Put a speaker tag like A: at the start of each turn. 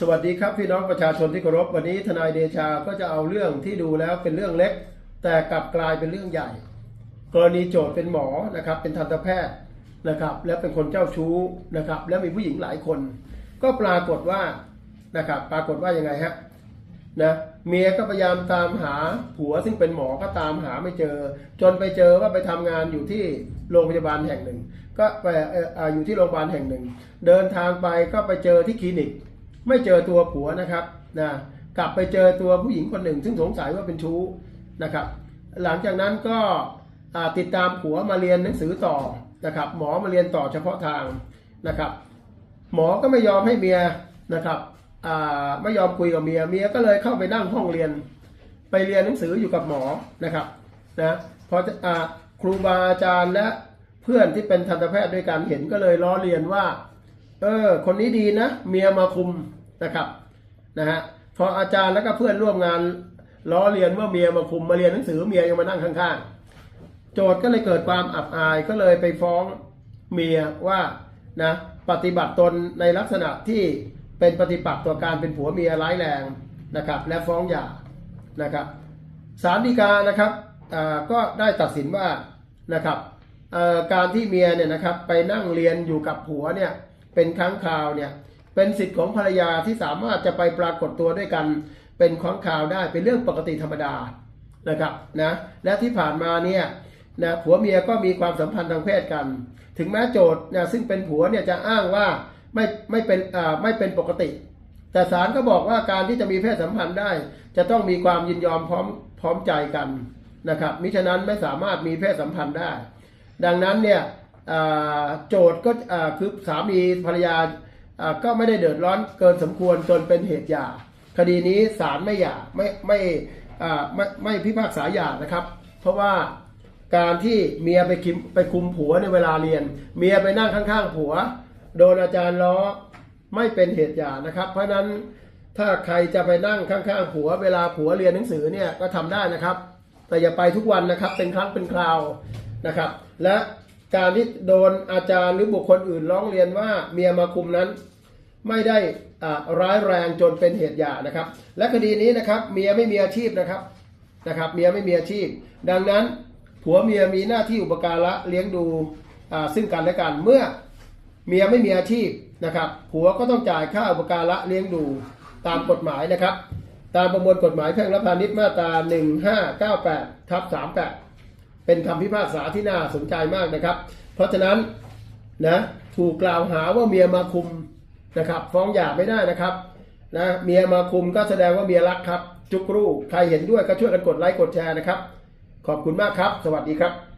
A: สวัสดีครับพี่น้องประชาชนที่เคารพวันนี้ทนายเดชาก็จะเอาเรื่องที่ดูแล้วเป็นเรื่องเล็ก แต่กลับกลายเป็นเรื่องใหญ่ กรณีโจทย์เป็นหมอนะครับเป็นทันตแพทย์นะครับและเป็นคนเจ้าชู้นะครับและมีผู้หญิงหลายคน ก็ปรากฏว่านะครับปรากฏว่ายังไงฮะนะเมียก็พยายามตามหาผัวซึ่งเป็นหมอก็ตามหาไม่เจอ จนไปเจอว่าไปทำงานอยู่ที่โรงพยาบาลแห่งหนึ่ง ก็ไปอออยู่ที่โรงพยาบาลแห่งหนึ่ง เดินทางไปก็ไปเจอที่คลินิก ไม่เจอตัวผัวนะครับนะกลับไปเจอตัวผู้หญิงคนหนึ่ง ซึ่งสงสัยว่าเป็นชู้นะครับ หลังจากนั้นก็ติดตามผัวมาเรียนหนังสือต่อนะครับ หมอมาเรียนต่อเฉพาะทางนะครับ หมอก็ไม่ยอมให้เมียนะครับไม่ยอมคุยกับเมีย เมียก็เลยเข้าไปนั่งห้องเรียน ไปเรียนหนังสืออยู่กับหมอนะครับนะพออครูบาอาจารย์และเพื่อนที่เป็นทันตแพทย์ด้วยกันเห็นก็เลยล้อเลียนว่า เออ คนนี้ดีนะ เมียมาคุมนะครับนะฮะพออาจารย์แล้วก็เพื่อนร่วมงานล้อเลียนว่าเมียมาคุมมาเรียนหนังสือเมียยังมานั่งข้างๆ โจทย์ก็เลยเกิดความอับอายก็เลยไปฟ้องเมียว่านะปฏิบัติตนในลักษณะที่เป็นปฏิปักษ์ต่อการเป็นผัวเมียร้ายแรงนะครับ และฟ้องหย่านะครับศาลฎีกานะครับก็ได้ตัดสินว่านะครับการที่เมียเนี่ยนะครับไปนั่งเรียนอยู่กับผัวเนี่ย เป็นครั้งคราวเนี่ยเป็นสิทธิ์ของภรรยาที่สามารถจะไปปรากฏตัวด้วยกันเป็นครั้งคราวได้เป็นเรื่องปกติธรรมดานะครับนะและที่ผ่านมาเนี่ยนะผัวเมียก็มีความสัมพันธ์ทางเพศกัน ถึงแม้โจทย์นะซึ่งเป็นผัวเนี่ยจะอ้างว่าไม่ไม่เป็นอ่าไม่เป็นปกติ แต่ศาลก็บอกว่าการที่จะมีเพศสัมพันธ์ได้ จะต้องมีความยินยอมพร้อมพร้อมใจกันนะครับมิฉะนั้นไม่สามารถมีเพศสัมพันธ์ได้ ดังนั้นเนี่ย โจทย์ก็คือสามีภรรยาก็ไม่ได้เดือดร้อนเกินสมควรจนเป็นเหตุหย่าคดีนี้ศาลไม่หย่าไม่ไม่ไม่ไม่พิพากษาหย่านะครับ เพราะว่าการที่เมียไปคิมไปคุมผัวในเวลาเรียน เมียไปนั่งข้างๆผัว โดนอาจารย์ล้อไม่เป็นเหตุหย่านะครับ เพราะฉะนั้นถ้าใครจะไปนั่งข้างๆผัว เวลาผัวเรียนหนังสือเนี่ยก็ทำได้นะครับ แต่อย่าไปทุกวันนะครับเป็นครั้งเป็นคราวนะครับ และ การที่โดนอาจารย์หรือบุคคลอื่นร้องเรียนว่าเมียมาคุมนั้น ไม่ได้ร้ายแรงจนเป็นเหตุหย่านะครับ และคดีนี้นะครับเมียไม่มีอาชีพนะครับนะครับ เมียไม่มีอาชีพ ดังนั้นผัวเมียมีหน้าที่อุปการะเลี้ยงดูซึ่งกันและกันเมื่อเมียไม่มีอาชีพนะครับผัวก็ต้องจ่ายค่าอุปการะเลี้ยงดูตามกฎหมายนะครับ ตามประมวลกฎหมายแพ่งและพาณิชย์มาตรา 1598ทับ38 เป็นคำพิพากษาที่น่าสนใจมากนะครับ เพราะฉะนั้นนะถูกกล่าวหาว่าเมียมาคุมนะครับ ฟ้องหย่าไม่ได้นะครับนะเมียมาคุมก็แสดงว่าเมียรักครับ จุกรูใครเห็นด้วยก็ช่วยกันกดไลค์กดแชร์นะครับ ขอบคุณมากครับ สวัสดีครับ